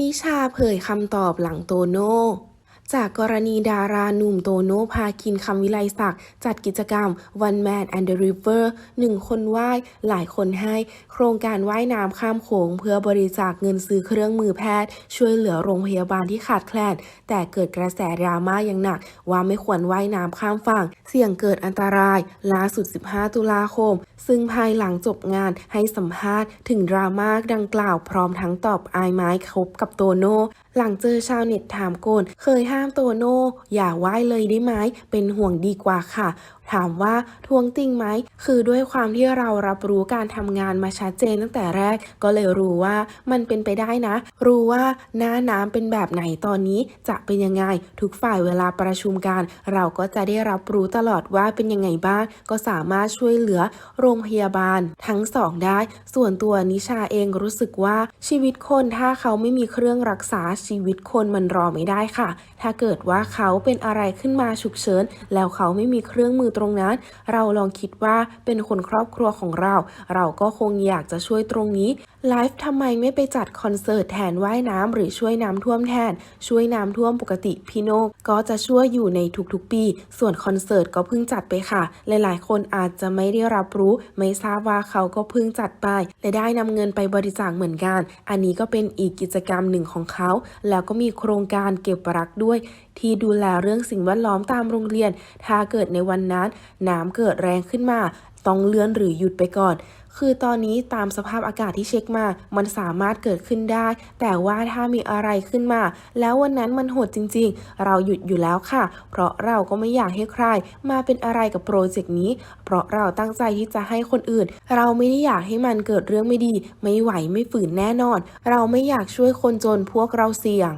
นิชาเผยคำตอบหลังโตโน่ จากกรณีดาราหนุ่มโตโน่พาคินคำวิไลศักดิ์จัดกิจกรรม One Man and the River หนึ่งคนว่ายหลายคนให้ โครงการว่ายน้ำข้ามโขงเพื่อบริจาคเงินซื้อเครื่องมือแพทย์ ช่วยเหลือโรงพยาบาลที่ขาดแคลน แต่เกิดกระแสดราม่าอย่างหนัก ว่าไม่ควรว่ายน้ำข้ามฝั่ง เสี่ยงเกิดอันตรายล่าสุด 15 ตุลาคม ซึ่งภายหลังจบงานให้สัมภาษณ์ถึงดราม่าดังกล่าวพร้อมทั้งตอบอายไม้คบกับโตโน่หลังเจอชาวเน็ตถามโกนเคยห้าามโตโน่อย่าไหว้เลยได้ไหมเป็นห่วงดีกว่าค่ะ ถามว่าทวงจริงไหม คือด้วยความที่เรารับรู้การทำงานมาชัดเจนตั้งแต่แรก ก็เลยรู้ว่ามันเป็นไปได้นะ รู้ว่าหน้าน้ำเป็นแบบไหนตอนนี้จะเป็นยังไง ทุกฝ่ายเวลาประชุมกัน เราก็จะได้รับรู้ตลอดว่าเป็นยังไงบ้าง ก็สามารถช่วยเหลือโรงพยาบาลทั้งสองได้ ส่วนตัวนิชาเองรู้สึกว่าชีวิตคนถ้าเขาไม่มีเครื่องรักษาชีวิตคนมันรอไม่ได้ค่ะ ถ้าเกิดว่าเขาเป็นอะไรขึ้นมาฉุกเฉินแล้วเขาไม่มีเครื่องมือตรงนั้น เราลองคิดว่าเป็นคนครอบครัวของเรา เราก็คงอยากจะช่วยตรงนี้ไลฟ์ทำไมไม่ไปจัดคอนเสิร์ตแทนว่ายน้ำหรือช่วยน้ำท่วมแทน ช่วยน้ำท่วมปกติพี่โนก็จะช่วยอยู่ในทุกๆปี ส่วนคอนเสิร์ตก็เพิ่งจัดไปค่ะ หลายๆ คนอาจจะไม่ได้รับรู้ ไม่ทราบว่าเขาก็เพิ่งจัดไป และได้นำเงินไปบริจาคเหมือนกัน อันนี้ก็เป็นอีกกิจกรรมหนึ่งของเขา แล้วก็มีโครงการเก็บรักด้วย ที่ดูแลเรื่องสิ่งแวดล้อมตามโรงเรียน ถ้าเกิดในวันนั้นนั้น น้ำเกิดแรงขึ้นมา ต้องเลื่อนหรือหยุดไปก่อน คือตอนนี้ตามสภาพอากาศที่เช็คมา มันสามารถเกิดขึ้นได้ แต่ว่าถ้ามีอะไรขึ้นมา แล้ววันนั้นมันโหดจริงๆ เราหยุดอยู่แล้วค่ะ เพราะเราก็ไม่อยากให้ใคร มาเป็นอะไรกับโปรเจกต์นี้ เพราะเราตั้งใจที่จะให้คนอื่น เราไม่ได้อยากให้มันเกิดเรื่องไม่ดี ไม่ไหวไม่ฝืนแน่นอน เราไม่อยากช่วยคนจนพวกเราเสี่ยง